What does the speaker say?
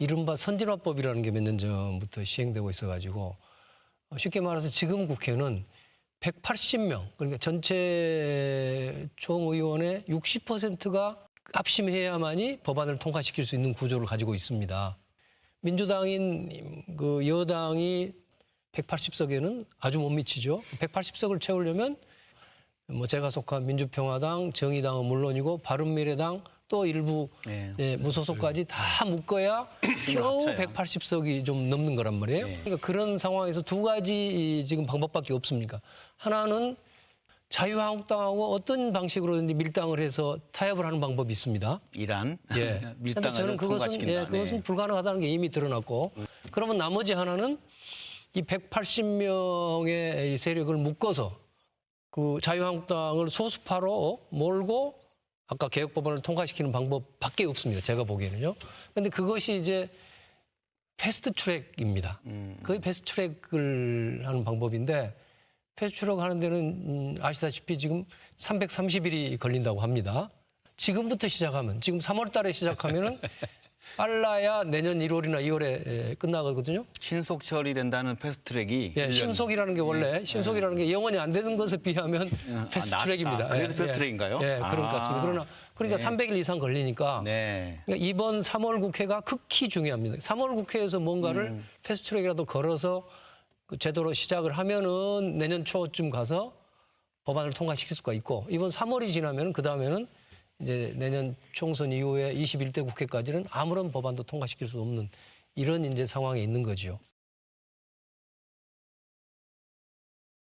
이른바 선진화법이라는 게 몇 년 전부터 시행되고 있어가지고 어, 쉽게 말해서 지금 국회는 180명 그러니까 전체 총의원의 60%가 합심해야만이 법안을 통과시킬 수 있는 구조를 가지고 있습니다. 민주당인 그 여당이 180석에는 아주 못 미치죠. 180석을 채우려면 뭐 제가 속한 민주평화당, 정의당은 물론이고 바른미래당 또 일부 네. 예, 무소속까지 다 묶어야 겨우 합쳐요. 180석이 좀 넘는 거란 말이에요. 네. 그러니까 그런 상황에서 두 가지 지금 방법밖에 없습니까? 하나는 자유한국당하고 어떤 방식으로든지 밀당을 해서 타협을 하는 방법이 있습니다. 이란 예. 근데 밀당을 저는 그것은 통과시킨다. 예, 그것은 네. 불가능하다는 게 이미 드러났고 그러면 나머지 하나는 이 180명의 세력을 묶어서 그 자유한국당을 소수파로 몰고 아까 개혁법안을 통과시키는 방법밖에 없습니다. 제가 보기에는요. 근데 그것이 이제 패스트 트랙입니다. 음. 거의 패스트 트랙을 하는 방법인데 패스트 트랙 하는 데는 음, 아시다시피 지금 330일이 걸린다고 합니다. 지금부터 시작하면 지금 3월 달에 시작하면은 빨라야 내년 1월이나 2월에 끝나거든요. 신속 처리된다는 패스트트랙이 예, 신속이라는 게 원래 신속이라는 게 영원히 안 되는 것에 비하면 아, 패스트 낫다. 트랙입니다. 그래서 예, 패스트트랙인가요? 예, 그런 것 아. 같습니다. 그러나 그러니까 네. 300일 이상 걸리니까 네. 그러니까 이번 3월 국회가 극히 중요합니다. 3월 국회에서 뭔가를 음. 패스트트랙이라도 걸어서 그 제도로 시작을 하면은 내년 초쯤 가서 법안을 통과시킬 수가 있고 이번 3월이 지나면은 그 다음에는 이제 내년 총선 이후에 21대 국회까지는 아무런 법안도 통과시킬 수 없는 이런 이제 상황에 있는 거죠.